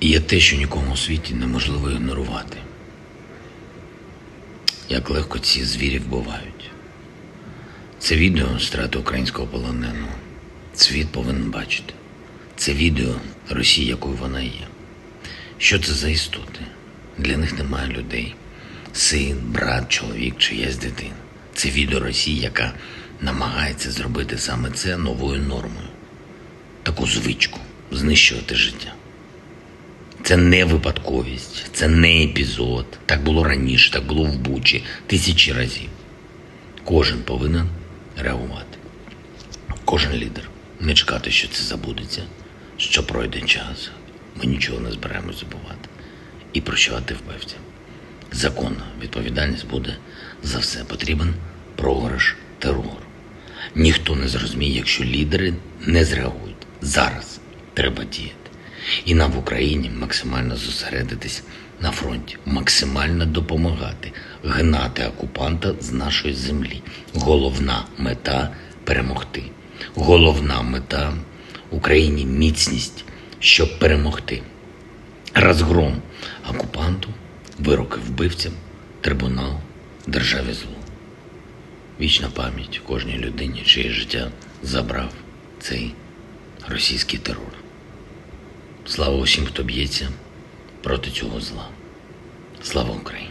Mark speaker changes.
Speaker 1: Є те, що нікому у світі неможливо ігнорувати. Як легко ці звірі вбивають. Це відео страти українського полоненого. Світ повинен бачити. Це відео Росії, якою вона є. Що це за істоти? Для них немає людей. Син, брат, чоловік, чиясь дитина. Це відео Росії, яка намагається зробити саме це новою нормою. Таку звичку знищувати життя. Це не випадковість, це не епізод. Так було раніше, так було в Бучі тисячі разів. Кожен повинен реагувати. Кожен лідер. Не чекати, що це забудеться, що пройде час. Ми нічого не збираємось забувати. І прощувати вбивцям. Законна відповідальність буде за все. Потрібен програш терору. Ніхто не зрозуміє, якщо лідери не зреагують. Зараз треба діяти. І нам в Україні максимально зосередитись на фронті, максимально допомагати, гнати окупанта з нашої землі. Головна мета перемогти. Головна мета Україні міцність, щоб перемогти. Розгром окупанту, вироки вбивцям, трибунал, державі зло. Вічна пам'ять кожній людині, чиє життя забрав цей російський терор. Слава усім, хто б'ється проти цього зла. Слава Україні!